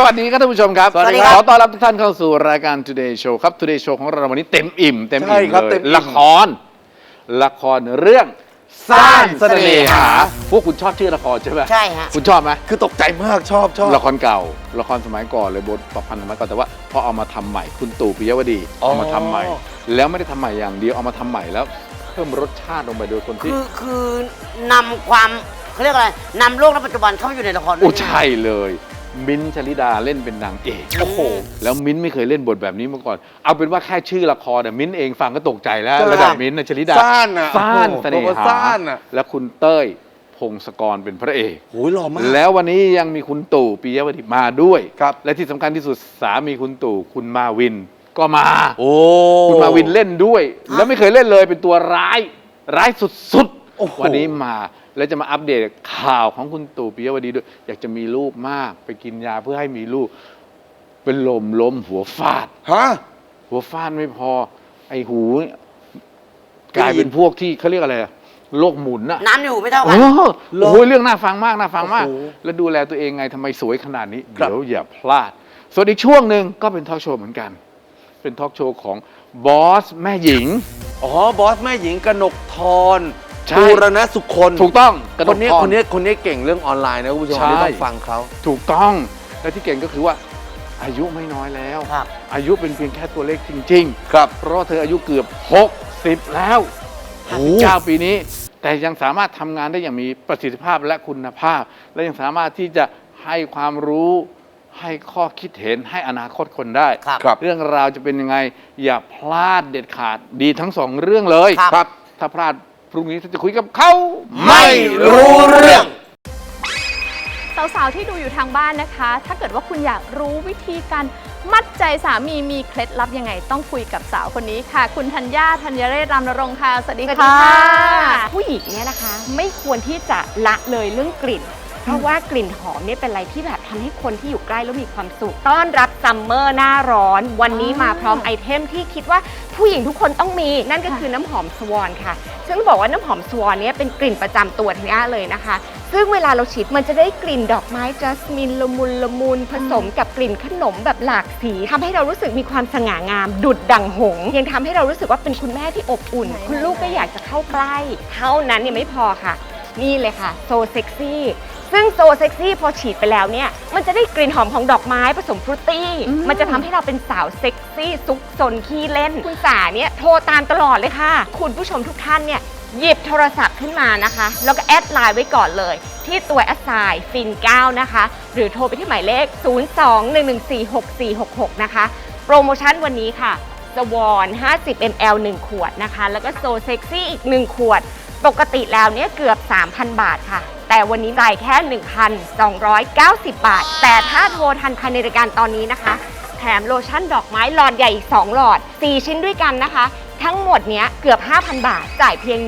สวัสดีครับท่านผู้ชมครับสวัสดีครับขอต้อนรับทุกท่านเข้าสู่รายการ Today Show ครับ Today Show ของเราวันนี้เต็มอิ่มเต็มใช่อิ่มครับเลเต็ยมอิ่ม ละคร ละครเรื่องซ่านเสน่หาพวกคุณชอบชื่อละครใช่ไหมใช่ฮะ คุณชอบไหมคือตกใจมากชอบชอบละครเก่า ละครสมัยก่อนเลยบทประพันธ์สมัยก่อนแต่ว่าพอเอามาทำใหม่คุณตู่ปิยวดีอ๋อเอามาทำใหม่ แล้วไม่ได้ทำใหม่อย่างเดียวเอามาทำใหม่แล้ว เพิ่มรสชาติลงไปโดยคนที่คือคือนำความเขาเรียกอะไรนำโลกและปัจจุบันเข้ามาอยู่ในละครโอ้ด้วยใช่เลย มิ้นท์ชลิดาเล่นเป็นนางเอกโอ้โหแล้วมิ้นท์ไม่เคยเล่นบทแบบนี้มาก่อน เอาเป็นว่าแค่ชื่อละครเนี่ยมิ้นท์เองฟังก็ตกใจแล้วใช่ระดับมิ้นท์นะชลิดาซ่านอะซ่านโอ้โหเสน่บอกว่าหาซ่านอะแล้วคุณเต้ยพงศกรเป็นพระเอกโอ้ยหล่อมาก แล้ววันนี้ยังมีคุณตู่ปิยวดีมาด้วย ครับ และที่สำคัญที่สุดสามีคุณตู่คุณมาวินก็มา โอ้ คุณมาวินเล่นด้วย แล้วไม่เคยเล่นเลยเป็นตัวร้าย ร้ายสุด โอ้โหๆวันนี้มาแล้วจะมาอัปเดตข่าวของคุณตู่ปิยวดีด้วย อยากจะมีลูกมากไปกินยาเพื่อให้มีลูก เป็นลมล้มหัวฟาด ฮะ หัวฟาดไม่พอ ไอ้หูเนี่ยกลายเป็นพวกที่เขาเรียกอะไรอะโรคหมุนอะ น้ำในหูไม่เท่ากัโอ้นโหโอ้โหเรื่องน่าฟังมากน่าฟังมาก โอ้โหแล้วดูแลตัวเองไงทำไมสวยขนาดนี้ ครับ เดี๋ยวอย่าพลาด ส่วนอีกช่วงหนึ่งก็เป็นทอล์กโชว์เหมือนกัน เป็นทอล์กโชว์ของบอสแม่หญิง อ๋อ บอสแม่หญิงกนกทร ใช่ บูรณสุคนถูกต้องกระคนนี้พรคนนี้คนนี้เก่งเรื่องออนไลน์นะคุณผู้ชมใช่ อันนี้ต้องฟังเขา ถูกต้อง และที่เก่งก็คือว่า อายุไม่น้อยแล้ว ครับ อายุเป็นเพียงแค่ตัวเลขจริง ครับๆ เพราะว่าเธออายุเกือบ 60 แล้ว โอ้59ปีนี้ แต่ยังสามารถทำงานได้อย่างมีประสิทธิภาพและคุณภาพ และยังสามารถที่จะให้ความรู้ให้ข้อคิดเห็นให้อนาคตคนได้ ครับครับ เรื่องราวจะเป็นยังไง อย่าพลาดเด็ดขาดดีทั้งสองเรื่องเลยครับครับถ้าพลาด พรุ่งนี้จะคุยกับเขา ไม่รู้เรื่อง สาวๆ ที่ดูอยู่ทางบ้านนะคะ ถ้าเกิดว่าคุณอยากรู้วิธีการมัดใจสามีมีเคล็ดลับยังไง ต้องคุยกับสาวคนนี้ค่ะ คุณธัญญาธัญเรศรามนรงค์ค่ะ สวัสดีสวัสดีค่ะค่ะ ผู้หญิงเนี่ยนะคะ ไม่ควรที่จะละเลยเรื่องกลิ่น เพราะว่ากลิ่นหอมเนี่ยเป็นอะไรที่แบบทำให้คนที่อยู่ใกล้แล้วมีความสุข ต้อนรับซัมเมอร์หน้าร้อน วันนี้มาพร้อมไอเทมที่คิดว่าผู้หญิงทุกคนต้องมี นั่นก็คือน้ำหอมสวอนค่ะ ซึ่งบอกว่าน้ำหอมสวอนเนี่ยเป็นกลิ่นประจำตัวทัญญาเลยนะคะ ซึ่งเวลาเราฉีดมันจะได้กลิ่นดอกไม้จัสมินละมุนละมุนผสมกับกลิ่นขนมแบบหลากสีทำให้เรารู้สึกมีความสง่างาม ดุดดังหงส์ยังทำให้เรารู้สึกว่าเป็นคุณแม่ที่อบอุ่นไหนๆคุณลูกก็อยากจะเข้าใกล้ เท่านั้นยังไม่พอค่ะ นี่เลยค่ะโซเซ็กซี่ ซึ่งโซเซ็กซี่พอฉีดไปแล้วเนี่ย มันจะได้กลิ่นหอมของดอกไม้ผสมฟรุตตี้ อืม มันจะทำให้เราเป็นสาวเซ็กซี่ซุกซนขี้เล่น คุณสาเนี่ยโทรตามตลอดเลยค่ะ คุณผู้ชมทุกท่านเนี่ยหยิบโทรศัพท์ขึ้นมานะคะ แล้วก็แอดไลน์ไว้ก่อนเลย ที่ตัวแอดไซน์ฟิน9นะคะ หรือโทรไปที่หมายเลข 02-114-6466 นะคะ โปรโมชั่นวันนี้ค่ะ สวอน 50 ml 1 ขวดนะคะ แล้วก็โซเซ็กซี่อีก 1 ขวด ปกติแล้วเนี่ยเกือบ 3,000 บาทค่ะ แต่วันนี้จ่ายแค่ 1,290 บาท แต่ถ้าโทรทันภายในรายการตอนนี้นะคะ แถมโลชั่นดอกไม้หลอดใหญ่อีก 2 หลอด 4 ชิ้นด้วยกันนะคะ ทั้งหมดเนี้ยเกือบ 5,000 บาท จ่ายเพียง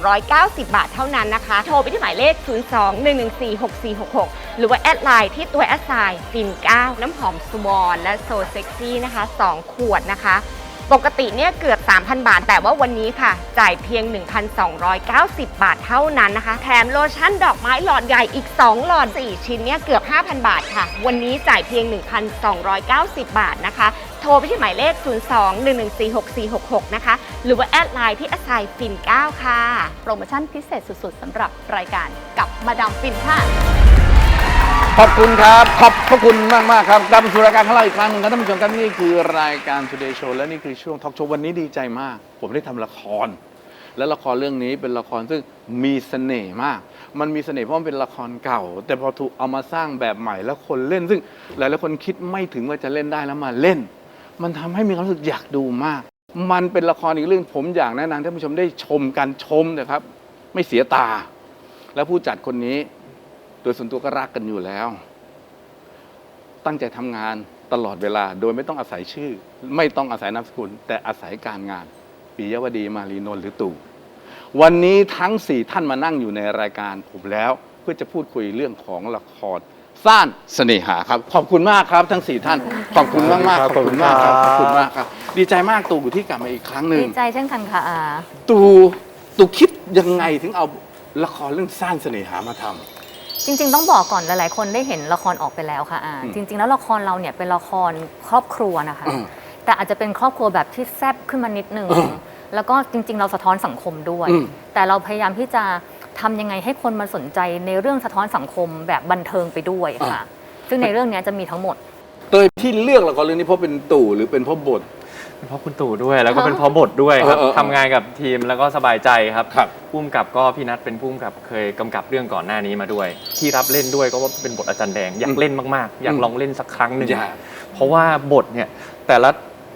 1,290 บาทเท่านั้นนะคะ โทรไปที่หมายเลข 02-114-6466 หรือว่าแอดไลน์ที่ตัวแอดไซน์ฟิน9น้ำหอมสวอนและโซเซ็กซี่นะคะ 2 ขวดนะคะ ปกติเนี่ยเกือบ 3,000 บาท แต่ว่าวันนี้ค่ะ จ่ายเพียง 1,290 บาทเท่านั้นนะคะ แถมโลชั่นดอกไม้หลอดใหญ่อีก 2 หลอด 4 ชิ้นเนี่ยเกือบ 5,000 บาทค่ะ วันนี้จ่ายเพียง 1,290 บาทนะคะ โทรไปที่หมายเลข 02-114-6466 นะคะ หรือว่าแอดไลน์ที่แอดไซฟิน9ค่ะ โปรโมชั่นพิเศษสุดๆสำหรับรายการกับมาดามฟินค่ะ ขอบคุณครับ ขอบพระคุณมากมากครับกลับมาสู่รายการของเราอีกครั้งหนึ่งครับท่านผู้ชมครับนี่คือรายการ Today Show และนี่คือช่วงทอล์กโชว์วันนี้ดีใจมาก ผมได้ทำละคร และละครเรื่องนี้เป็นละครซึ่งมีเสน่ห์มาก มันมีเสน่ห์เพราะมันเป็นละครเก่า แต่พอถูกเอามาสร้างแบบใหม่แล้วคนเล่น ซึ่งหลายๆคนคิดไม่ถึงว่าจะเล่นได้แล้วมาเล่น มันทำให้มีความรู้สึกอยากดูมาก มันเป็นละครอีกเรื่องผมอยากแนะนำท่านผู้ชมได้ชมกันชมนะครับ ไม่เสียตา แล้วผู้จัดคนนี้ โดยส่วนตัวก็รักกันอยู่แล้ว ตั้งใจทำงานตลอดเวลา โดยไม่ต้องอาศัยชื่อ ไม่ต้องอาศัยนามสกุล แต่อาศัยการงานปิยวดีมารีนนท์หรือตู่วันนี้ทั้งสี่ท่านมานั่งอยู่ในรายการผมแล้ว เพื่อจะพูดคุยเรื่องของละครซ่านเสน่หาครับ ขอบคุณมากครับ ทั้งสี่ท่าน ขอบคุณมากมากๆขอบคุณมากครับขอบคุณมากครับ ดีใจมากตู่ที่กลับมาอีกครั้งหนึ่งดีใจเช่นกันค่ะอาตู่ตู่คิดยังไงถึงเอาละครเรื่องซ่านเสน่หามาทำ จริง ๆ ต้องบอกก่อนหลายๆ คนได้เห็นละครออกไปแล้วค่ะอ่าอืมจริง ๆ แล้วละครเราเนี่ยเป็นละครครอบครัวนะคะอืมแต่อาจจะเป็นครอบครัวแบบที่แซบขึ้นมานิดนึงอืมแล้วก็จริง ๆ เราสะท้อนสังคมด้วยอืมแต่เราพยายามที่จะทำยังไงให้คนมาสนใจในเรื่องสะท้อนสังคมแบบบันเทิงไปด้วยค่ะ ซึ่งในเรื่องเนี้ยจะมีทั้งหมดเตยที่เลือกละครเรื่องนี้เพราะเป็นตู่หรือเป็นเพราะบท เป็นเพราะคุณตู่ด้วย แล้วก็เป็นเพราะบทด้วยครับเออเออเออทำงานกับทีมแล้วก็สบายใจครับครับ พุ่มกับก็พี่นัทเป็นพุ่มกับเคยกำกับเรื่องก่อนหน้านี้มาด้วย ที่รับเล่นด้วยก็ว่าเป็นบทอาจารย์แดงอยากเล่นมากๆ อยากลองเล่นสักครั้งหนึ่ง อยากเพราะว่าบทเนี่ยแต่ละ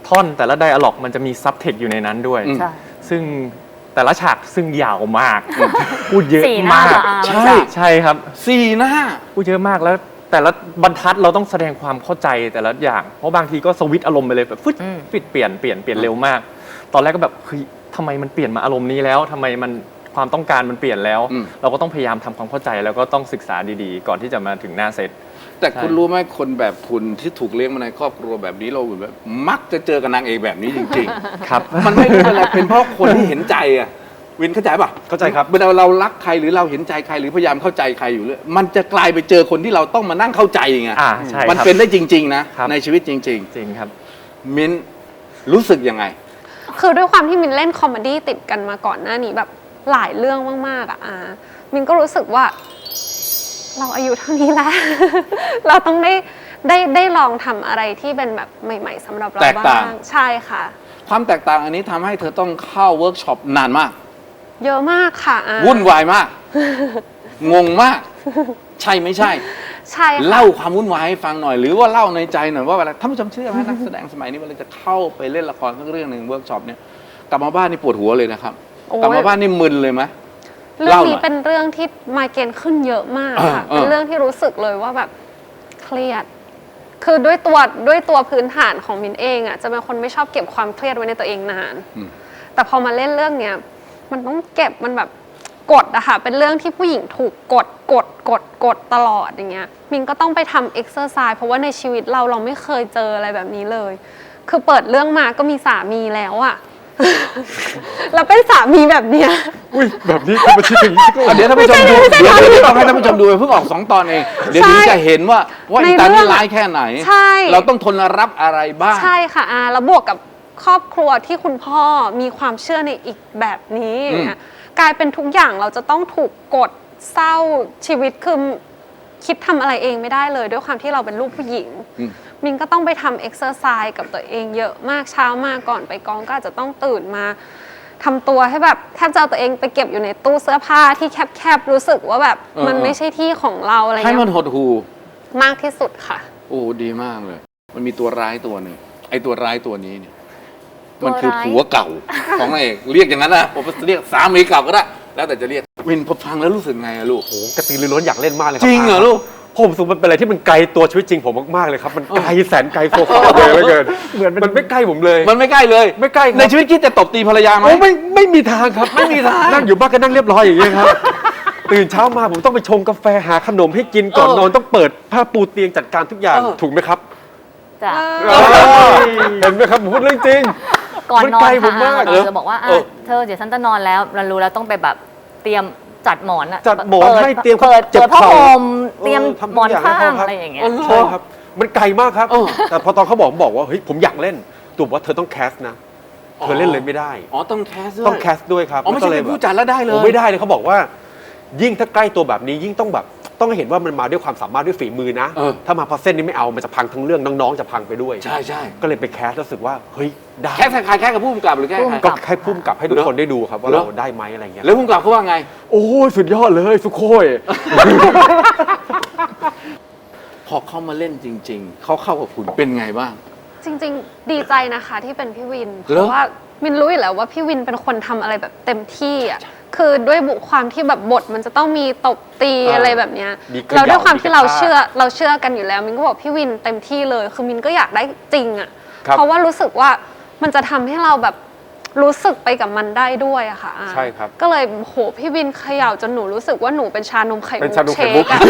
ท่อนแต่ละไดอะล็อกมันจะมีซับเทคอยู่ในนั้นด้วย อืม ใช่ ซึ่งแต่ละฉากซึ่งยาวมาก พูดเยอะสี่หน้ามากอะใช่ใช่ครับ สี่หน้า พูดเยอะมากแล้ว แต่ละบรรทัดเราต้องแสดงความเข้าใจแต่ละอย่าง เพราะบางทีก็สวิตช์อารมณ์ไปเลยแบบฟึดอืมฟิดเปลี่ยนเปลี่ยนเปลี่ยนเร็วมาก ตอนแรกก็แบบเฮ้ยทำไมมันเปลี่ยนมาอารมณ์นี้แล้วทำไมมันความต้องการมันเปลี่ยนแล้ว อืม เราก็ต้องพยายามทำความเข้าใจแล้วก็ต้องศึกษาดีๆ ก่อนที่จะมาถึงหน้าเซต แต่คุณใช่ รู้ไหมคนแบบคุณที่ถูกเลี้ยงมาในครอบครัวแบบนี้เราแบบมักจะเจอกับนางเอกแบบนี้จริง ครับ ๆ มันไม่รู้เป็นอะไรเป็นเพราะคนที่เห็นใจอะ วินเข้าใจป่ะเข้าใจครับ เวลาเรารักใครหรือเราเห็นใจใครหรือพยายามเข้าใจใครอยู่เรื่อยมันจะกลายไปเจอคนที่เราต้องมานั่งเข้าใจไงอ่าใช่มันครับเป็นได้จริง ๆ นะ ครับ ในชีวิตจริง จริงครับ ๆ มิ้นรู้สึกยังไง คือด้วยความที่มินเล่นคอมเมดี้ติดกันมาก่อนหน้านี้แบบหลายเรื่องมากๆอะอ่ามินก็รู้สึกว่า เราอายุเท่านี้แล้ว เราต้องได้ได้ได้ลองทำอะไรที่เป็นแบบใหม่ ๆสำหรับเราแตกต่างบ้างใช่ค่ะ ความแตกต่างอันนี้ทำให้เธอต้องเข้าเวิร์กช็อปนานมาก เยอะมากค่ะอ่าวุ่นวายมาก งงมาก ใช่ไม่ใช่ ใช่ค่ะ เล่าความวุ่นวายให้ฟังหน่อย หรือว่าเล่าในใจหน่อยว่าเวลาท่านผู้ชมเชื่อไหมนักแสดงสมัยนี้เวลาจะเข้าไปเล่นละครสักเรื่องหนึ่งเวิร์กช็อปเนี่ยกลับมาบ้านนี่ปวดหัวเลยนะครับโอ้ย กลับมาบ้านนี่มึนเลยไหม เรื่องเล่าหน่นี้อยเป็นเรื่องที่มาเกณฑ์ขึ้นเยอะมากค่ะ เออเออ เป็นเรื่องที่รู้สึกเลยว่าแบบเครียด คือด้วยตัวด้วยตัวพื้นฐานของมินเองอะจะเป็นคนไม่ชอบเก็บความเครียดไว้ในตัวเองนานอืมแต่พอมาเล่นเรื่องเนี้ย มันต้องเก็บมันแบบกดอะค่ะ เป็นเรื่องที่ผู้หญิงถูกกดกดกดกดตลอดอย่างเงี้ยมินก็ต้องไปทำเอ็กซ์เซอร์ไซส์เพราะว่าในชีวิตเราเราไม่เคยเจออะไรแบบนี้เลย คือเปิดเรื่องมาก็มีสามีแล้วอะแล้วเป็นสามีแบบเนี้ย อุ้ยแบบนี้คุณมาชี้ถึงนี้ก็อะเดี๋ยวท่านผู้ชมดูเดี๋ยวเดี๋ยวต้องให้ท่านผู้ชมดูเพิ่งออกสองตอนเอง เดี๋ยวใช่ถึงจะเห็นว่าว่าในอีตาเรื่นี่องร้ายแค่ไหน ใช่ เราต้องทนรับอะไรบ้าง ใช่ค่ะอาแล้วบวกกับ ครอบครัวที่คุณพ่อมีความเชื่อในอีกแบบนี้อืมเนี่ยกลายเป็นทุกอย่างเราจะต้องถูกกดเศร้าชีวิตคือคิดทำอะไรเองไม่ได้เลย ด้วยความที่เราเป็นลูกผู้หญิง อืม มินก็ต้องไปทำเอ็กซ์เซอร์ไซส์กับตัวเองเยอะมากเช้ามาก่อนไปกองก็อาจจะต้องตื่นมาทำตัวให้แบบแทบจะเอาตัวเองไปเก็บอยู่ในตู้เสื้อผ้าที่แคบๆรู้สึกว่าแบบเออ มันเออไม่ใช่ที่ของเราอะไรให้เงี้มันยหดหู มากที่สุดค่ะ โอ้ดีมากเลย มันมีตัวร้ายตัวหนึ่งไอ้ตัวร้ายตัวนี้เนี่ยตัว มันคือร้ายผัวเก่าของนางเอกเรียกอย่างนั้นนะผมเรียกสามีเก่าก็ได้ แล้วแต่จะเรียกวินพอฟังแล้วรู้สึกไงอะลูก โอ้โหกระตือรือร้นอยากเล่นมากเลยครัจริงเหรอลูก ผมรู้สึกมันเป็นอะไรที่มันไกลตัวชีวิตจริงผมมากๆเลยครับ มันไกลแสนไกลโฟกัสเลยเหลือเกินเหมือนมันไม่ใกล้ผมเลย มันไม่ใกล้เลย ไม่ใกล้ครับในชีวิตคิดจะตบตีภรรยาไหม โอ้ไม่ไม่มีทางครับไม่มีทาง นั่งอยู่บ้านก็นั่งเรียบร้อยอย่างนี้ยครับ ตื่นเช้ามาผมต้องไปชงกาแฟหาขนมให้กินก่อนเออนอนต้องเปิดผ้าปูเตียงจัดการทุกอย่างเออ ถูกไหมครับจ้ะ เห็นไหมครับผมพูดเรื่องจริง ก่อนนอนมันไกลผมค่ะมากเราจะบอกว่าเอออะเธอเดี๋ยวฉันจะนอนแล้วเรารู้แล้วต้องไปแบบเตรียมจัดหมอนอะจัดหมอนปิให้เตรียมเปิดเจ็บเปิดผ้าเข่าห่มเตรียมเออทำทุกหมอนอย่างข้าให้งเขาครับ อะไรอย่างเงี้ย ใช่ครับ มันไกลมากครับ เออ แต่พอตอนเขาบอกบอกว่าเฮ้ยผมอยากเล่นตัวบอกว่าเธอต้องแคสนะ เธอเล่นเลยไม่ได้ อ๋อต้องแคสด้วย ต้องแคสด้วยครับอ๋อไม่ใช่ก็ลเป็ยนแบบผู้จัดแล้วได้เลย โอ้ไม่ได้เลยเขาบอกว่า ยิ่งถ้าใกล้ตัวแบบนี้ยิ่งต้องแบบ ต้องเห็นว่ามันมาด้วยความสามารถด้วยฝีมือนะ เออ ถ้ามาพอเส้นนี้ไม่เอามันจะพังทั้งเรื่องน้องๆจะพังไปด้วย ใช่ใช่ก็เลยไปแคสแล้วรู้สึกว่าเฮ้ยได้แคสใครแคสกับผู้กำกับหรือแคสใคร ก็ให้พุ่มกับให้ทุกเหรอคนได้ดูครับว่าเหรอ เราได้ไหมอะไรเงี้ยแล้วผู้กำกับเขาว่าไง โอ้ยสุดยอดเลยสุโคย พอเขามาเล่นจริง ๆ เขาเข้ากับคุณเป็นไงบ้าง จริง ๆ ดีใจนะคะที่เป็นพี่วิน เพเหรอ ราะว่าวินรู้อยู่แล้วว่าพี่วินเป็นคนทำอะไรแบบเต็มที่อะ คือด้วยบุความที่แบบบทมันจะต้องมีตบตีอ่าอะไรแบบเนี้ยมีกระเราด้วยความเหยาะที่เรามีกระชากเชื่อเราเชื่อกันอยู่แล้ว มินก็บอกพี่วินเต็มที่เลย คือมินก็อยากได้จริงอะครับเพราะว่ารู้สึกว่ามันจะทำให้เราแบบรู้สึกไปกับมันได้ด้วยอะค่ะอ่า ใช่ครับ ก็เลยโหพี่วินเขย่าจนหนูรู้สึกว่าหนูเป็นชานมไข่เป็นมุกชานมเชไข่มุคกอะ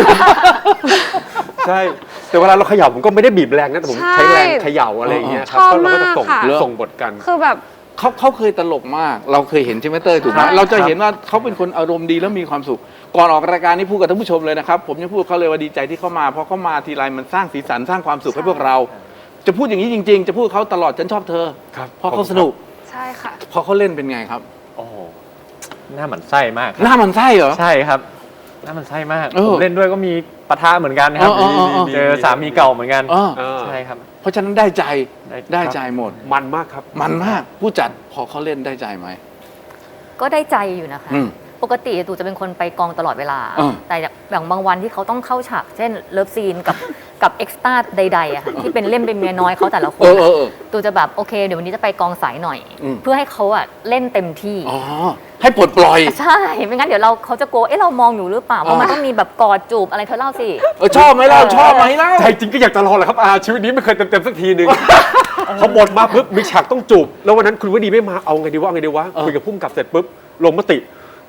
ใช่ แต่เวลาเราเขย่าผมก็ไม่ได้บีบแรงนะแต่ผมใช่ใช้แรงเขย่าอะไรอย่างเงี้ยครับชอบก็เราก็จะส่งมากค่ะ ส่งบทกัน คือแบบ เขาเขาเคยตลกมาก เราเคยเห็นใช่ไหมเต้ยถูกไหมใช่เราจะเห็นว่าเขาเป็นคนอารมณ์ดีแล้วมีความสุข ก่อนออกรายการนี้พูดกับท่านผู้ชมเลยนะครับ ผมจะพูดเขาเลยว่าดีใจที่เขามาเพราะเขามาทีไรมันสร้างสีสันสร้างความสุขให้พวกเรา จะพูดอย่างนี้จริง ๆ จะพูดเขาตลอดฉันชอบเธอครับเพราะเขาสนุกใช่ค่ะ พอเขาเล่นเป็นไงครับโอ้โหหน้าหมันไส้มากครับหน้ามันไส้เหรอ ใช่ครับ หน้าหมันไส้มากเออผมเล่นด้วยก็มีปะทะเหมือนกันนะครับเออเออเออ เจอสามีเก่าเหมือนกันเออเออใช่ครับเพ ราะฉะนั้นได้ใจได้ได้ใจหมด มันมากครับ มันมากผู้จัดพอเขาเล่นได้ใจไหม ก็ได้ใจอยู่นะคะ อืม ปกติตู่จะเป็นคนไปกองตลอดเวลา อ่าแต่อย่างบางวันที่เขาต้องเข้าฉาก เช่นเลิฟซีนกับกับเอ็กซ์ตร้าใดๆอะค่ะที่เป็นเล่มเป็นเมียน้อยเขาแต่ละคเอนอเออเออตู่จะแบบโอเค เดี๋ยววันนี้จะไปกองสายหน่อย อืม เพื่อให้เขาอะเล่นเต็มที่ อ๋อ ให้ปลดปล่อย ใช่ ไม่งั้นเดี๋ยวเราเขาจะโกลัวเอ๊ะเรามองอยู่หรือเปล่าเพราะมันต้องมีแบบกอดจูบอะไรเธอเล่าสิ เออชอบไหมเล่าชอบไหมเล่าใจจริงก็อยากจะรอแหละครับอาชีวิตนี้ไม่เคยเต็มๆสักทีหนึ่งพอบทมาปุ๊บมีฉากต้องจูบ แล้ววันนั้นคุณวดีไม่มาเอาไงดีวะเอาไงดีวะเออคุยกับพุ่มกับเสร็จปุ๊บลงมติ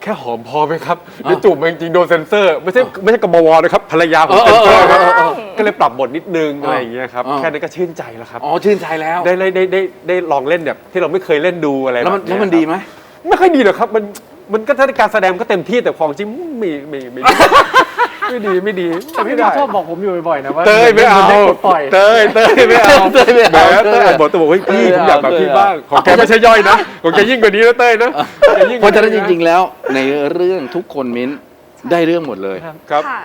แค่หอมพอไหมครับเดี๋ยวจูบมาจริงๆโดนเซนเซอร์ไม่ใช่ไม่ใช่กบวนะครับภรรยาผมเออเซนเซอร์ครับเออเออเออก็เลยปรับบทนิดนึงเออออะไรอย่างเงี้ยครับเออแค่นั้นก็ชื่นใจแล้วครับอ๋อชื่นใจแล้วได้ได้ได้ได้ได้ลองเล่นแบบที่เราไม่เคยเล่นดูอะไรแล้วมันบบแล้วเยมันดีไหม ไม่ค่อยดีหรอกครับ มันมันก็ถ้าการแสดงก็เต็มที่แต่ของจริงไม่ไม่ไม่ดีไม่ดีไม่ดีไม่ได้ชอบบอกผมอยู่บ่อยๆนะว่าเต้ยไม่เอาเด็กปลดปล่อย เต้ยเต้ยไม่เอาเต้ยไม่เอาแหเต้ยเต้ย บอกตัวบอกเฮ้ยพี่ผมอยากแบบพี่บ้างของแกไม่ใช่ย่อยนะของแกยิ่งกว่านี้นะเต้ยนะแกยิ่งกเพว่ราะฉะนั้นจริง ๆ แล้วในเรื่องทุกคนมิ้นได้เรื่องหมดเลย ครับค่ะ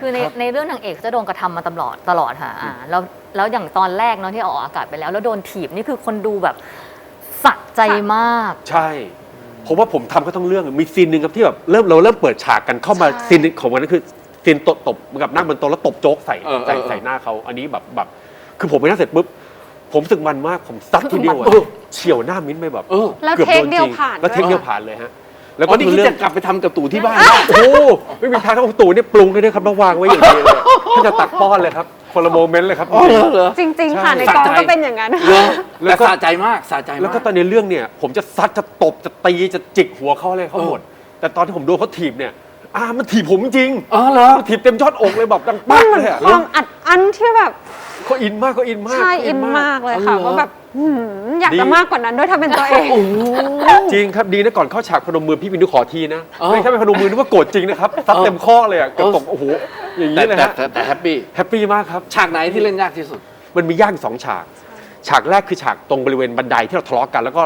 คือในในเรื่องนางเอกจะโดนกระทำมาตลอดตลอดค่ะอ่าแล้วแล้วอย่างตอนแรกเนาะที่ออกอากาศไปแล้ว แล้วโดนถีบนี่คือคนดูแบบสะใจมาก ใช่ ผมว่าผมทำก็ต้องเรื่องมีซีนหนึ่งครับที่แบบเริ่มเราเริ่มเปิดฉากกันเข้ามาใช่ ซีนหนึ่งของวันนั้นคือซีนตบตบเหมือนกับนั่งบนโต๊ะแล้วตบโจ๊กใส่เออใส่เออ ใส่หน้าเขาอันนี้แบบแบบคือผมไปนั่งเสร็จปุ๊บผมรู้สึกมันมากผมซัดทีเดียวอะเออเฉียวหน้ามิ้นท์ไปแบบเออ แล้วกือบเทคโนเดียวจริงผ่านแล้วเทคด้วยเดียวผ่านเลยฮะ แล้วอ๋ก็อนี่คือคิดเรื่องจะกลับไปทำกับตู่ที่บ้าน โอ้โหไม่มีทางทั้งตู่เนี่ยปรุงให้ด้วยครับแล้ววางไว้อย่างนี้เลยถ้าจะตักป้อนเลยครับคนละโมเมนต์เลยครับ อ๋อเหรอเหรอ จริง ๆ ค่ะใช่ในกองสะใจก็เป็นอย่างนั้น เหรอแล้แต่วก็ สะใจมากสะใจมาก แล้วก็ตอนในเรื่องเนี่ย ผมจะซัดจะตบจะตีจะจิกหัวเขาอะไรเขาหมด แต่ตอนที่ผมโดนเขาถีบเนี่ยอ่ามันถีบผมจริงอ๋อเหรอ มันถีบเต็มยอดอกเลยแบบดังมัปันกเหมืเลอนยอะ ความอัดอั้นที่แบบ เขาอินมากเขาอินมากใช่เขาอินมากเลยค่ะอ๋อเหรอว่าแบบหืมอยากดีจะมากกว่านั้นด้วยถ้าเป็นตัวเอง จริงครับดีนะก่อนเข้าฉากพนมมือพี่วินดูขอทีนะอ๋อไม่ใช่ไปพนมมือนึกว่าโกรธจริงนะครับซัดเต็มข้อเลยอะเกือบตกโอ้โหอย่างแต่นี้เลยแต่ฮะแต่แต่แฮปปี้แฮปปี้มากครับฉากไหนที่เล่นยากที่สุด มันมีย่างสองฉาก ฉากแรกคือฉากตรงบริเวณบันไดที่เราทะเลาะกัน แล้วก็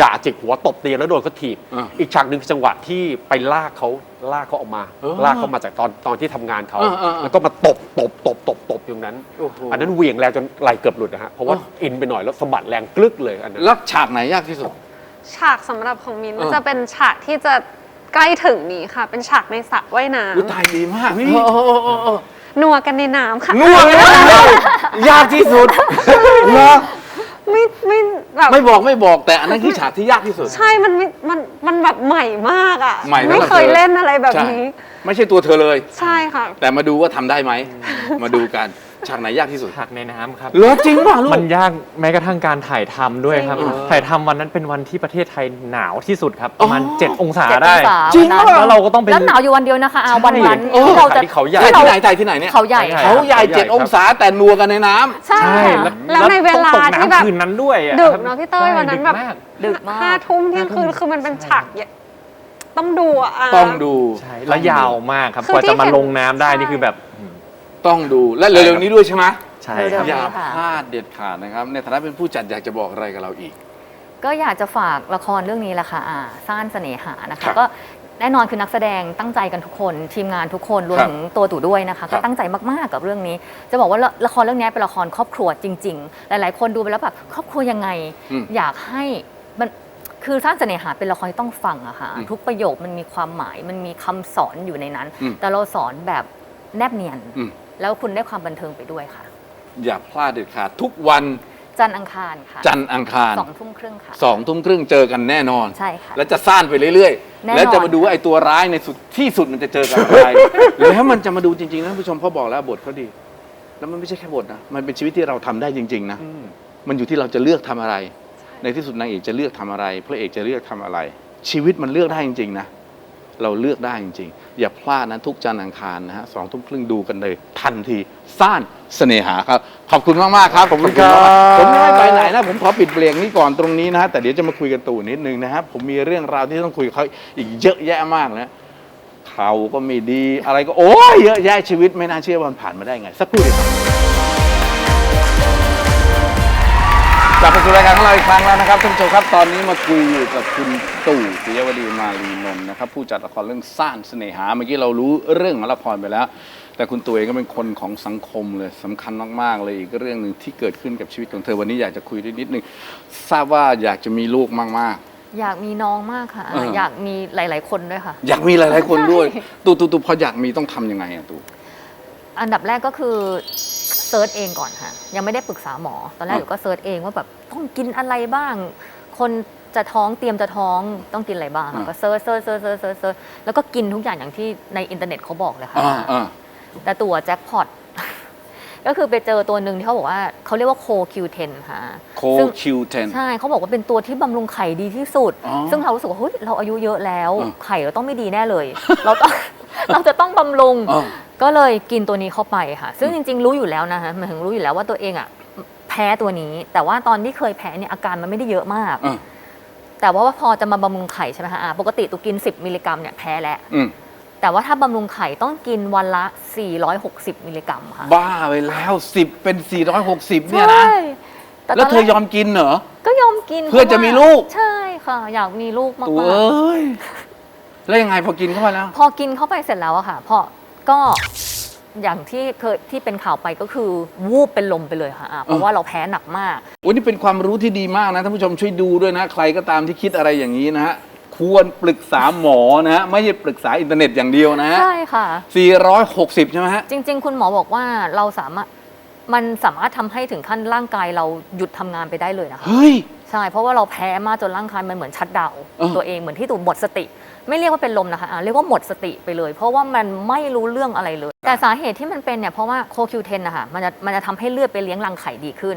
ด่าจิกหัวตบเตียงแล้วโดนเขาถีบอ่าอีกฉากหนึ่งคือจังหวะที่ไปลากเขา ลากเขาออกมา เออลากเขามาจากตอนตอนที่ทำงานเขาอ่าอ่าอ่าแล้วก็มาตบตบตบตบตบอยู่นั้น โอ้โห อันนั้นเหวี่ยงแรงจนไหลเกือบหลุดนะฮะเพราะว่าอ๋ออินไปหน่อยแล้วสะบัดแรงกลึกเลยอันนั้น แล้วฉากไหนยากที่สุด ฉากสำหรับของมินเออ จะเป็นฉากที่จะใกล้ถึงนี้ค่ะ เป็นฉากในสระว่ายน้อุยตายดีมากเออเออเออเออำนัวกันในน้ำค่ะนัวเลยยากที่สุดเหรอ ไม่ไม่ แบบไม่บอกไม่บอกแต่อันนั้นคือฉากที่ยากที่สุด ใช่มันไม่มันมันแบบใหม่มากอะใหม่สำหรับไม่เคยเธอเล่นอะไรแบบนี้ ใช่ไม่ใช่ตัวเธอเลย ใช่ค่ะ แต่มาดูว่าทำได้ไหม มาดูกัน ฉากไหนยากที่สุดฉากในน้ำครับ เหรอจริงป่ะลูก มันยากแม้กระทั่งการถ่ายทำด้วยครับ จริงถ่ายทำวันนั้นเป็นวันที่ประเทศไทยหนาวที่สุดครับ ประมาณ อ๋อ 7 องศาเจ็ดอได้งศาจริงวันนั้นเหรอแล้วเราก็ต้องเป็น แล้วหนาวอยู่วันเดียวนะคะอาใช่วันนั้นเออที่เราจะ ที่เขาใหญ่ ถ่ายที่ไหนถ่ายที่ไหนเนี่ยเขาใหญ่ใช่ เขาใหญ่เจ็ดองศาแต่นัวกันในน้ำ ใช่ใช่ค่ะ แล้วในเวลาต้องตกที่แบบน้ำคืนนั้นด้วยอะดึกครับเนาะพี่เต้ยใช่วันนั้นแบบ ดึกมาก ดึกมากห้าทุ่มเที่ยงคืนคือมันเป็นฉากใหญ่ต้องดูอะา ต้องดู ใช่แล้วยาวมากครับคือกว่าจะมาที่เห็นลงน้ำได้ใช่ นี่คือแบบอืม ต้องดูและเร็วๆนี้ด้วยใช่ไหมใช่เร็ควรับๆอย่านี้ค่ะพลาดเด็ดขาดนะครับ ในฐานะเป็นผู้จัดอยากจะบอกอะไรกับเราอีก ก็อยากจะฝากละครเรื่องนี้แหละค่ะอ่าซ่านเสน่หานะครัคะ บก็แน่นอนคือนักแสดงตั้งใจกันทุกคนทีมงานทุกคนรวมครับถึงตัวตู่ด้วยนะคะ ครัก็บตั้งใจมากๆกับเรื่องนี้ จะบอกว่าละละครเรื่องนี้เป็นละครครอบครัวจริง ๆ หลายๆ คนดูไปแล้วแบบครอบครัวยังไง อืมอยากให้มันคือสร้างเสน่หาเป็นละครที่ต้องฟังอะค่ะอืมทุกประโยคมันมีความหมายมันมีคำสอนอยู่ในนั้น อืมแต่เราสอนแบบแนบเนียน อืม แล้วคุณได้ความบันเทิงไปด้วยค่ะ อย่าพลาดเด็ดขาดทุกวันจันทร์อังคารค่ะจันทร์อังคารสองทุ่มครึ่งค่ะสองทุ่มครึ่งเจอกันแน่นอน ใช่ค่ะ แล้วจะซ่านไปเรื่อยแน่นอนๆแล้วจะมาดูว่าไอ้ตัวร้ายในสุดที่สุดมันจะเจอกับอะไรแล้วมันจะมาดูจริงๆนะท่านผู้ชมเขาบอกแล้วบทเขาดี แล้วมันไม่ใช่แค่บทนะมันเป็นชีวิตที่เราทำได้จริง ๆ นะมันอยู่ที่เราจะเลือกทำอะไร ในที่สุดนางเอกจะเลือกทำอะไรพระเอกจะเลือกทำอะไร ชีวิตมันเลือกได้จริงๆนะ เราเลือกได้จริงๆ อย่าพลาดนะทุกจันทร์อังคารนะฮะสองทุ่มครึ่งดูกันเลยทันทีซ่านเสน่หาครับ ขอบคุณมากๆครับขอบคุณครับมากๆผมไม่ไปไหนนะ ผมขอปิดเบรกนี้ก่อนตรงนี้นะฮะแต่เดี๋ยวจะมาคุยกันตู่นิดนึงนะครับผมมีเรื่องราวที่ต้องคุยกับเขาอีกเยอะแยะมากนะเขาก็ไม่ดีอะไรก็โอ้ยเยอะแยะชีวิตไม่น่าเชื่อว่ามันผ่านมาได้ไง สักครู่เดียวครับ สู่รายการของเราอีกครั้งแล้วนะครับท่านผู้ชมครับตอนนี้มาคุยอยู่กับคุณตู่ปิยวดีมาลีนนท์นะครับผู้จัดละครเรื่องซ่านเสน่หาเมื่อกี้เรารู้เรื่องของละครไปแล้ว แต่คุณตู่เองก็เป็นคนของสังคมเลยสำคัญมากๆเลยอีกเรื่องหนึ่งที่เกิดขึ้นกับชีวิตของเธอวันนี้อยากจะคุยด้วยนิดนึงทราบว่าอยากจะมีลูกมาก อยากมีน้องมากค่ะเอออ อยากมีหลาย ๆ คนด้วยค่ะ ๆ อยากมีหลายๆคนด้วยใช่ตู่ตู่ตู่พออยากมีต้องทำยังไงอะตู่ อันดับแรกก็คือ เซิร์ชเองก่อนค่ะ ยังไม่ได้ปรึกษาหมอ ตอนแรกอะหนูก็เซิร์ชเองว่าแบบต้องกินอะไรบ้าง คนจะท้องเตรียมจะท้องต้องกินอะไรบ้างค่ะก็เซิร์ชเซิร์ชเซิร์ชเซิร์ชเซิร์ชเซิร์ชแล้วก็กินทุกอย่างอย่างที่ในอินเทอร์เน็ตเขาบอกเลยค่ะอ่าอ่าแต่ตัวแจ็คพอตก็คือไปเจอตัวหนึ่งที่เขาบอกว่าเขาเรียกว่าโคคิวเทนค่ะโคซึ่งคิวเทนใช่เขาบอกว่าเป็นตัวที่บำรุงไข่ดีที่สุดอ๋อซึ่งเรารู้สึกว่าเฮ้ยเราอายุเยอะแล้วอ่าไข่เราต้องไม่ดีแน่เลย เราต้อง เราจะต้องบำรุง อ๋อ ก็เลยกินตัวนี้เข้าไปค่ะ ซึ่งจริง ๆ รู้อยู่แล้วนะคะหมายถึงรู้อยู่แล้วว่าตัวเองอะแพ้ตัวนี้ แต่ว่าตอนที่เคยแพ้เนี่ยอาการมันไม่ได้เยอะมาก อ่าแต่ว่าพอจะมาบำรุงไข่ใช่ไหมคะอ่าปกติตัวกิน 10 มิลลิกรัมเนี่ยแพ้แล้ว อืมแต่ว่าถ้าบำรุงไข่ต้องกินวันละ 460 มิลลิกรัมค่ะบ้าไปแล้วสิบเป็น 460 เนี่ยนะ ใช่ต่แล้วเธอตนรกยอมกินเหรอ ก็ยอมกินเพื่อจะมีลูก ใช่ค่ะ อยากมีลูกมากตัวๆเอ้ย แล้วยังไงพอกินเข้าไปแล้ว พอกินเข้าไปเสร็จแล้วอะค่ะพอก็อย่างที่เคยที่เป็นข่าวไปก็คือวูบเป็นลมไปเลยค่ะอะเพราะว่าเราแพ้หนักมาก วันนี้เป็นความรู้ที่ดีมากนะท่านผู้ชมช่วยดูด้วยนะ ใครก็ตามที่คิดอะไรอย่างนี้นะฮะควรปรึกษาหมอนะฮะไม่ใช่ปรึกษาอินเทอร์เน็ตอย่างเดียวนะฮะใช่ค่ะ 460 ใช่ไหมฮะ จริง ๆ คุณหมอบอกว่าเราสามารถมันสามารถทำให้ถึงขั้นร่างกายเราหยุดทำงานไปได้เลยนะคะ เฮ้ย ใช่เพราะว่าเราแพ้มากจนร่างกายมันเหมือนชัดดาวน์เออตัวเองเหมือนที่ตู่หมดสติ ไม่เรียกว่าเป็นลมนะคะอะเรียกว่าหมดสติไปเลย เพราะว่ามันไม่รู้เรื่องอะไรเลย แต่สาเหตุที่มันเป็นเนี่ยเพราะว่าโคคิวเทนนะคะมันจะมันจะทำให้เลือดไปเลี้ยงรังไข่ดีขึ้น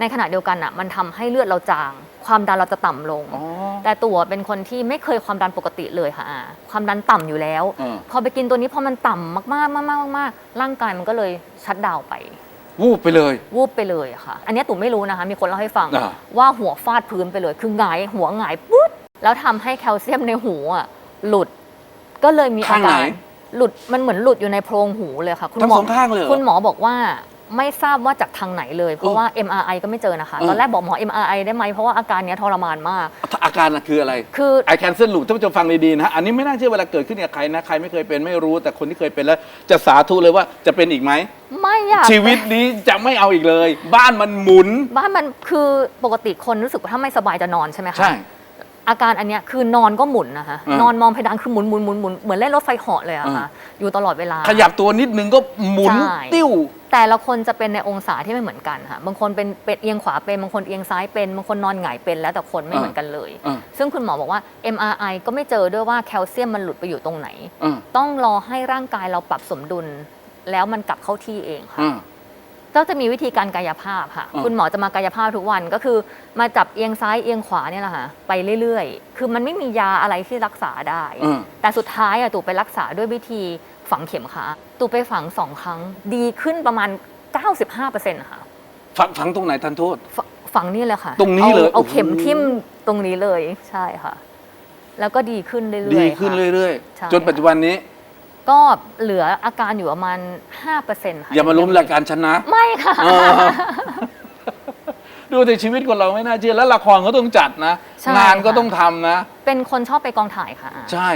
ในขณะเดียวกันอะมันทำให้เลือดเราจาง ความดันเราจะต่ำลงอ๋อแต่ตัวเป็นคนที่ไม่เคยความดันปกติเลยค่ะอ่าความดันต่ำอยู่แล้วเออพอไปกินตัวนี้พอมันต่ำมากๆมากๆมากๆร่างกายมันก็เลยชัดดาวน์ไปวูบไปเลย วูบไปเลยอะค่ะ อันเนี้ยตู่ไม่รู้นะคะ มีคนเล่าให้ฟังอ่าว่าหัวฟาดพื้นไปเลย คือหงายหัวหงายปุ๊บแล้วทำให้แคลเซียมในหูอะ หลุด ก็เลยมีอาข้างไหนการหลุดมันเหมือนหลุดอยู่ในโพรงหูเลยค่ะ คุณทั้งหมอสองข้างเลยเหรอคุณหมอบอกว่าไม่ทราบว่าจากทางไหนเลย เพราะว่า MRI ก็ไม่เจอนะคะ เออ ตอนแรกบอกหมอ MRI ได้ไหมเพราะว่าอาการเนี้ยทรมานมาก อาการน่ะคืออะไร คือ ไอแคนเซิลลูปท่านผู้ชมฟังดีๆนะฮะ อันนี้ไม่น่าเชื่อเวลาเกิดขึ้นกับใครนะ ใครไม่เคยเป็นไม่รู้ แต่คนที่เคยเป็นแล้ว จะสาธุเลยว่าจะเป็นอีกไหม ไม่อยากชีวิตนี้จะไม่เอาอีกเลย บ้านมันหมุน บ้านมันคือปกติคนรู้สึกว่าถ้าไม่สบายจะนอนใช่ไหมคะใช่ อาการอันเนี้ยคือนอนก็หมุนนะคะอ่านนอนมองเพดานคือหมุนหมุนหมุนหมุนเหมือนเล่นรถไฟเหาะเลยอะค่ะอยู่ตลอดเวลา ขยับตัวนิดนึงก็หมุนใช่ ติ้ว แต่ละคนจะเป็นในองศาที่ไม่เหมือนกันค่ะ บางคนเป็นเป็นเอียงขวาเป็น บางคนเอียงซ้ายเป็น บางคนนอนหงายเป็น แล้วแต่คนไม่อ่าเหมือนกันเลย อ่า ซึ่งคุณหมอบอกว่า MRI ก็ไม่เจอด้วยว่าแคลเซียมมันหลุดไปอยู่ตรงไหน อ่าต้องรอให้ร่างกายเราปรับสมดุล แล้วมันกลับเข้าที่เองค่ะ อ่า ก็จะมีวิธีการกายภาพค่ะอ่าคุณหมอจะมากายภาพทุกวันก็คือมาจับเอียงซ้ายเอียงขวาเนี่ยแหละค่ะไปเรื่อยๆ คือมันไม่มียาอะไรที่รักษาได้อ่าแต่สุดท้ายอะตู่ไปรักษาด้วยวิธีฝังเข็มค่ะตู่ไปฝังสองครั้งดีขึ้นประมาณ 95%ค่ะฝังฝังตรงไหนทันโทษ ฝฝังนี่เลยค่ะตรงนี้เลยอาเอาเข็มโอ้โหทิ่มตรงนี้เลยใช่ค่ะ แล้วก็ดีขึ้นเรื่อยๆดีขึ้นค่ะ เรื่อยใช่ ๆ จนปัจจุบันนี้ ก็เหลืออาการอยู่ประมาณ5%ค่ะอย่ามาล้มรายการฉันนะไม่ค่ะ เออดูแต่ชีวิตคนเราไม่น่าเชื่อแล้วละครก็ต้องจัดนะ ใช่งานก็ค่ะ ต้องทำนะ เป็นคนชอบไปกองถ่ายค่ะใช่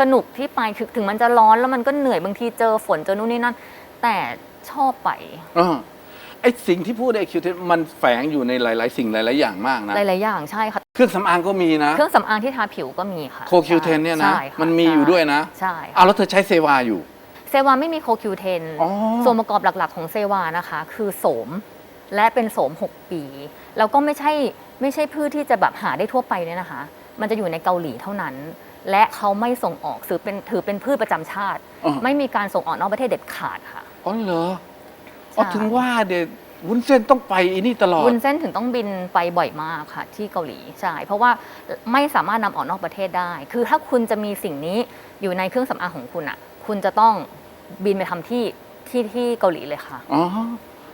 สนุกที่ไปคือถึงมันจะร้อนแล้วมันก็เหนื่อยบางทีเจอฝนเจอนู่นนี่นั่น แต่ชอบไป เออ ไอสิ่งที่พูดไอคิวเทมันแฝงอยู่ในหลาย ๆ สิ่งหลาย ๆ อย่างมากนะ หลาย ๆ อย่างใช่ค่ะ เครื่องสำอางก็มีนะ เครื่องสำอางที่ทาผิวก็มีค่ะโคคิวเทนเนี่ยนะ ใช่ค่มันมีอยู่ด้วยนะใช่ค่ะ อ้าวแล้วเธอใช้เซวาอยู่ เซวาไม่มีโคคิวเทนอ๋อ ส่วนประกอบหลักๆของเซวานะคะ คือโสมและเป็นโสม 6 ปี แล้วก็ไม่ใช่ไม่ใช่พืชที่จะแบบหาได้ทั่วไปเนี่ยนะคะ มันจะอยู่ในเกาหลีเท่านั้น และเขาไม่ส่งออกถือเป็นถือเป็นพืชประจำชาติอ๋อไม่มีการส่งออกนอกประเทศเด็ดขาดค่ะ อ๋อเหรอ อ๋อใช่ถึงว่าเด็ดวุ้นเส้นต้องไปอีนี่ตลอด วุ้นเส้นถึงต้องบินไปบ่อยมากค่ะ ที่เกาหลีใช่เพราะว่าไม่สามารถนำออกนอกประเทศได้ คือถ้าคุณจะมีสิ่งนี้อยู่ในเครื่องสำอางของคุณอะ คุณจะต้องบินไปทำที่ที่ที่เกาหลีเลยค่ะ อ๋อ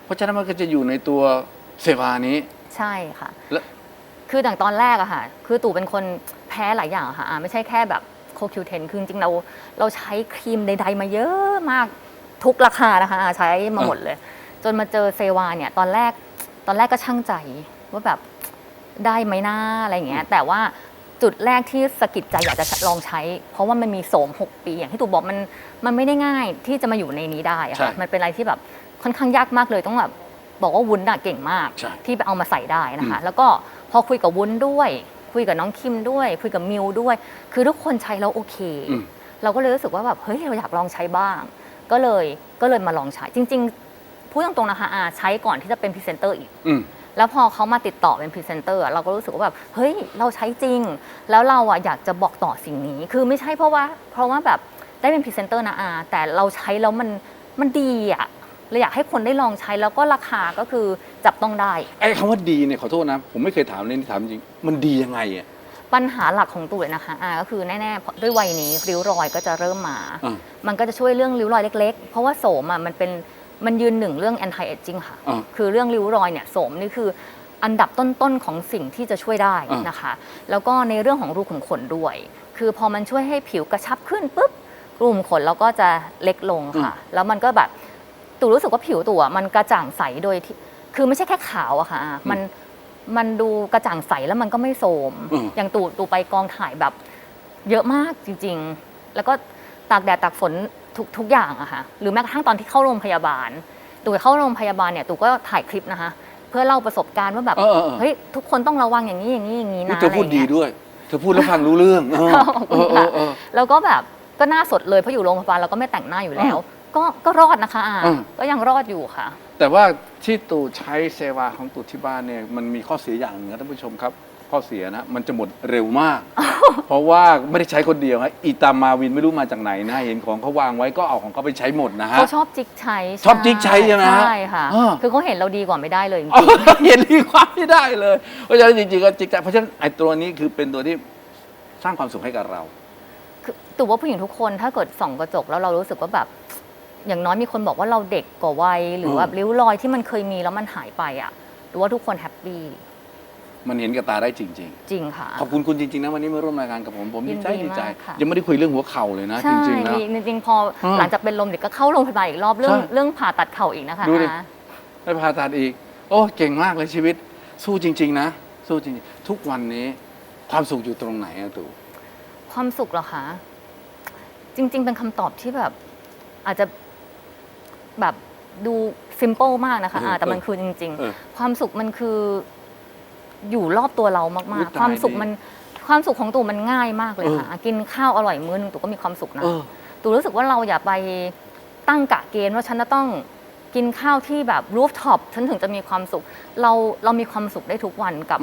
เพราะฉะนั้นมันก็จะอยู่ในตัวเซวานี้ ใช่ค่ะ แล้ว คืออย่างตอนแรกอะค่ะ คือตู่เป็นคนแพ้หลายอย่างอะค่ะอ่าไม่ใช่แค่แบบโคคิวเทน คือจริงๆเราเราใช้ครีมใดๆมาเยอะมาก ทุกราคานะคะอ่าใช้มาหมดเลย จนมาเจอเซวาเนี่ยตอนแรกตอนแรกก็ช่างใจว่าแบบได้ไหมหน้าอะไรอย่างเงี้ยแต่ว่าจุดแรกที่สะกิดใจอยากจะลองใช้ เพราะว่ามันมีโสม 6 ปี อย่างที่ตู่บอกมันมันไม่ได้ง่ายที่จะมาอยู่ในนี้ได้อะค่ะใช่มันเป็นอะไรที่แบบค่อนข้างยากมากเลยต้องแบบบอกว่าวุ้นอะเก่งมากใช่ที่ไปเอามาใส่ได้นะคะอืมแล้วก็พอคุยกับวุ้นด้วย คุยกับน้องคิมด้วย คุยกับมิวด้วย คือทุกคนใช้แล้วโอเคอืมเราก็เลยรู้สึกว่าแบบเฮ้ยเราอยากลองใช้บ้าง ก็เลยก็เลยมาลองใช้จริง ๆ พูดตรงๆนะคะอาใช้ก่อนที่จะเป็นพรีเซนเตอร์อีก อืม แล้วพอเขามาติดต่อเป็นพรีเซนเตอร์อะเราก็รู้สึกว่าแบบเฮ้ยเราใช้จริง แล้วเราอะอยากจะบอกต่อสิ่งนี้ คือไม่ใช่เพราะว่า เพราะว่าแบบได้เป็นพรีเซนเตอร์นะอาแต่เราใช้แล้วมันมันดีอะเราอยากให้คนได้ลองใช้แล้วก็ราคาก็คือจับต้องได้ ไอ้คำว่าดีเนี่ยขอโทษนะ ผมไม่เคยถามเลยนี่ถามจริง มันดียังไงอะ ปัญหาหลักของตู่เลยนะคะอาก็คือแน่ๆเพราะด้วยวัยนี้ริ้วรอยก็จะเริ่มมาอ่ามันก็จะช่วยเรื่องริ้วรอยเล็ก ๆ เพราะว่าโสมอะมันเป็นมันยืนหนึ่งเรื่อง anti aging ค่ะอ่าคือเรื่องริ้วรอยเนี่ยโสมนี่คืออันดับต้นๆของสิ่งที่จะช่วยได้อ่านนะคะ แล้วก็ในเรื่องของรูขุมขนด้วย คือพอมันช่วยให้ผิวกระชับขึ้นปุ๊บรูขุมขนเราก็จะเล็กลงค่ะ แล้วมันก็แบบตู่รู้สึกว่าผิวตู่อะมันกระจ่างใสโดยที่คือไม่ใช่แค่ขาวอะค่ะอ่ามัน มันดูกระจ่างใสแล้วมันก็ไม่โทรมอืม อย่างตู่ตู่ไปกองถ่ายแบบ เยอะมากจริง ๆ แล้วก็ตากแดดตากฝนทุกทุกอย่างอะค่ะ หรือแม้กระทั่งตอนที่เข้าโรงพยาบาล ตู่ไปเข้าโรงพยาบาลเนี่ย ตู่ก็ถ่ายคลิปนะคะ เพื่อเล่าประสบการณ์ว่าแบบเออเออเออ เฮ้ยทุกคนต้องระวังอย่างนี้อย่างนี้อย่างนี้นี่นะเธอพูดะไรดีย่างเงี้ย ด้วย เธอพูดแล้วฟังรู้เรื่องเออขอบเอคุณอเอค่ะ อเออ แล้วก็แบบก็หน้าสดเลยเพราะอยู่โรงพยาบาลเราก็ไม่แต่งหน้าอยู่แล้ว ก็ก็รอดนะคะอ่าอืม ก็ยังรอดอยู่ค่ะ แต่ว่าที่ตู่ใช้เซวาของตู่ที่บ้านเนี่ยมันมีข้อเสียอย่างหนึงนะท่านผู้ชมครับ ข้อเสียนะมันจะหมดเร็วมาก เพราะว่าไม่ได้ใช้คนเดียวฮะอีตามมาวินไม่รู้มาจากไหนนะเห็นของเขาวางไว้ก็เอาของเขาไปใช้หมดนะฮะ เขาชอบจิกใช้ชอบจิ๊กใช้ใช่ไหมฮะใช่ค่ะ อ่า คือเขาเห็นเราดีกว่าไม่ได้เลยจริงอ๋อเห็นรีความไม่ได้เลย เพราะฉะนั้นจริงๆก็จิกใจเพราะฉะนั้นไอ้ตัวนี้คือเป็นตัวที่สร้างความสุขให้กับเราๆคือตู่ว่าผู้หญิงทุกคนถ้าเกิดส่องกระจกแล้วเรารู้สึกว่าแบบ อย่างน้อยมีคนบอกว่าเราเด็กกว่าวัยหรือว่าอืมริ้วรอยที่มันเคยมีแล้วมันหายไปอะตู่ว่าทุกคนแฮปปี้มันเห็นกับตาได้จริงจริงค่ะๆขอบคุณคุณจริง ๆ นะวันนี้มาร่วมรายการกับผม ผมยิดีนใจดีดีใจมากค่ะยังไม่ได้คุยเรื่องหัวเข่าเลยนะจใช่ริงๆนะมีจริงๆพออมหลังจากเป็นลมเด็กก็เข้าโรงพยาบาลอีกรอบเรื่องใช่เรื่องผ่าตัดเข่าอีกนะคะดูดิอาได้ผ่าตัดอีก โอ้เก่งมากเลยชีวิต สู้จริง ๆ นะ สู้จริงๆทุกวันนี้ความสุขอยู่ตรงไหนอะตู่ความสุขเหรอคะจริง ๆ เป็นคำตอบที่แบบ อาจจะ แบบดูซิมเ l ิลมากนะคะเอออ่าแต่มันเออคือจริง เออๆ ความสุขมันคืออยู่รอบตัวเราอุ๊มายกตายๆความสุขดิมันความสุขของตู่มันง่ายมากเลยเออค่ะกินข้าวอร่อยมื้อนึงตู่ก็มีความสุขนะ เออ ตู่รู้สึกว่าเราอย่าไปตั้งกะเกณฑ์ว่าฉันจะต้องกินข้าวที่แบบรูฟท็อปฉันถึงจะมีความสุข เราเรามีความสุขได้ทุกวันกับ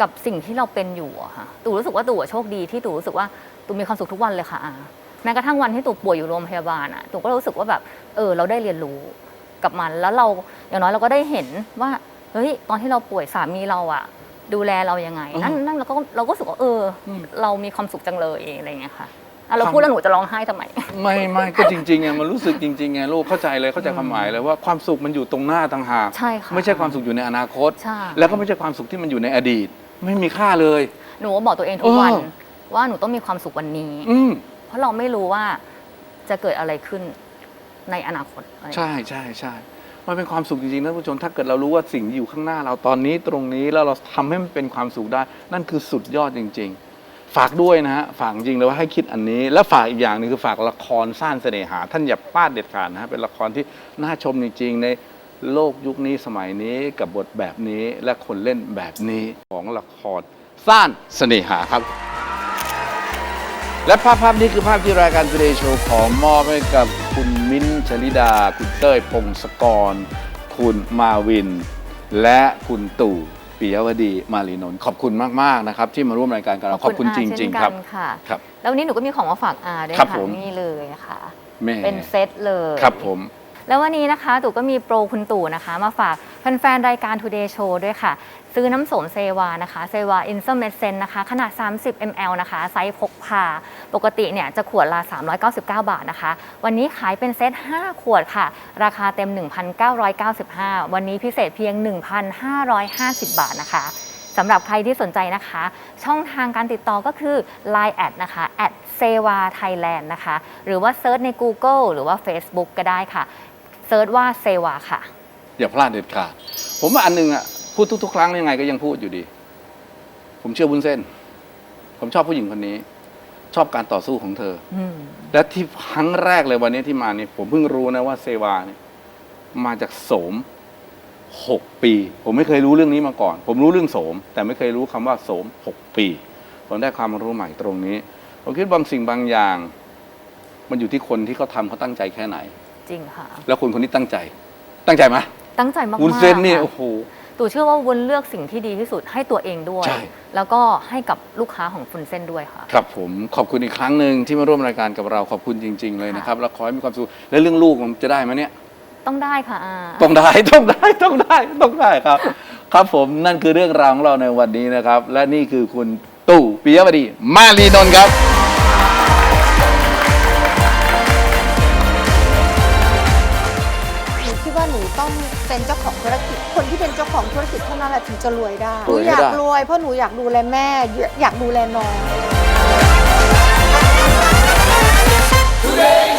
กับสิ่งที่เราเป็นอยู่อะค่ะตู่รู้สึกว่าตู่อะโชคดีที่ตู่รู้สึกว่าตู่มีความสุขทุกวันเลยค่ะอา แม้กระทั่งวันที่ตู่ป่วยอยู่โรงพยาบาลอะตู่ก็รู้สึกว่าแบบเออเราได้เรียนรู้กับมัน แล้วเราอย่างน้อยเราก็ได้เห็นว่าเฮ้ยตอนที่เราป่วยสามีเราอะดูแลเรายังไงเออนั่นนั่นเราก็เราก็รู้สึกว่าเอออมเรามีความสุขจังเลยอะไรอย่างเงี้ยค่ะอะเราฟังพูดแล้วหนูจะร้องไห้ทำไม ไม่ไม่ก็จริงๆไงมันรู้สึกจริงๆไงลูกเข้าใจเลยเข้าใจความหมายเลยว่าความสุขมันอยู่ตรงหน้าต่างหากใช่ค่ะไม่ใช่ความสุขอยู่ในอนาคตใช่แล้วก็ไม่ใช่ความสุขที่มันอยู่ในอดีต ไม่มีค่าเลย หนูก็บอกตัวเองทุกวันเออว่าหนูต้องมีความสุขวันนี้อืมเพ ราะเราไม่รู้ว่าจะเกิดอะไรขึ้นในอนาคตอะไร ใช่ใช่ใช่มันเป็นความสุขจริงๆนะผู้ชมถ้าเกิดเรารู้ว่าสิ่งที่อยู่ข้างหน้าเราตอนนี้ตรงนี้แล้วเราทำให้มันเป็นความสุขได้ นั่นคือสุดยอดจริง ๆ ฝากด้วยนะฮะฝากจริงเลยว่าให้คิดอันนี้ และฝากอีกอย่างหนึงคือฝากละครสร้างเสน่หา ท่านอย่าพลาดเด็ดขาดนะฮะเป็นละครที่น่าชมจริง ๆ ในโลกยุคนี้สมัยนี้กับบทแบบนี้และคนเล่นแบบนี้ของละครสร้างเสน่หาครับ และภาพภาพนี้คือภาพที่รายการ Today Show ขอมอบให้กับคุณมิ้นท์ชลิดา คุณเต้ยพงศกร คุณมาวิน และคุณตู่ปิยวดีมารีนนท์ขอบคุณมาก ๆ นะครับ ที่มาร่วมรายการกับเราขอบคุณจาริงเช่นๆกันครับ ค่ะ ครับ แล้ววันนี้หนูก็มีของมาฝากอาด้วยครับค่ะผม นี่เลยค่ะ แม่เป็นเซตเลย ครับผม แล้ววันนี้นะคะตู่ก็มีโปรคุณตู่นะคะ มาฝากแฟนๆรายการ Today Show ด้วยค่ะ ซื้อน้ำสมเซวานะคะ เซวาอินเซอร์เมดเซนนะคะ ขนาด 30 ml นะคะ ไซส์พกพา ปกติเนี่ยจะขวดละ 399 บาทนะคะ วันนี้ขายเป็นเซต 5 ขวดค่ะ ราคาเต็ม 1,995 วันนี้พิเศษเพียง 1,550 บาทนะคะสำหรับใครที่สนใจนะคะ ช่องทางการติดต่อก็คือ Line แอดนะคะแอดเซวาไทยแลนด์นะคะ หรือว่าเซิร์ชใน Google หรือว่า Facebook ก็ได้ค่ะ ซิร์ชว่าเซวาค่ะ อย่าพลาดเด็ดขาด ผมว่าอันหนึงอะพูดทุกๆ ครั้งยังไงก็ยังพูดอยู่ดี ผมเชื่อวุ้นเส้น ผมชอบผู้หญิงคนนี้ ชอบการต่อสู้ของเธอ อืม และที่ครั้งแรกเลยวันนี้ที่มาเนี่ยผมเพิ่งรู้นะว่าเซวาเนี่ยมาจากโสมหกปี ผมไม่เคยรู้เรื่องนี้มาก่อน ผมรู้เรื่องโสม แต่ไม่เคยรู้คำว่าโสมหกปี ผมได้ความรู้ใหม่ตรงนี้ ผมคิดบางสิ่งบางอย่าง มันอยู่ที่คนที่เขาทำเขาตั้งใจแค่ไหนจ ริงค่ะ แล้วคนคนนี้ตั้งใจ ตั้งใจไหมตั้งใจมากๆวุ้นเส้นนี่ค่ะ โอ้โห ตู่เชื่อว่าวุ้นเลือกสิ่งที่ดีที่สุดให้ตัวเองด้วย ใช่ แล้วก็ให้กับลูกค้าของฟุนเส้นด้วยค่ะ ครับผมขอบคุณอีกครั้งหนึ่งที่มาร่วมรายการกับเราขอบคุณจริง ๆ เลยนะครับ แล้วขอให้มีความสุขและเรื่องลูกมันจะได้ไหมเนี่ย ต้องได้ค่ะอา ต้องได้ต้องได้ต้องได้ต้องได้ครับ ครับผมนั่นคือเรื่องราวของเราในวันนี้นะครับ และนี่คือคุณตู่ปิยวดีมาลีนนท์ครับ ต้องเป็นเจ้าของธุรกิจ คนที่เป็นเจ้าของธุรกิจเท่านั้นแหละถึงจะรวยได้หรนูวยอให้ยากได้รวยเพราะหนูอยากดูแลแม่ อยากดูแลน้อง Today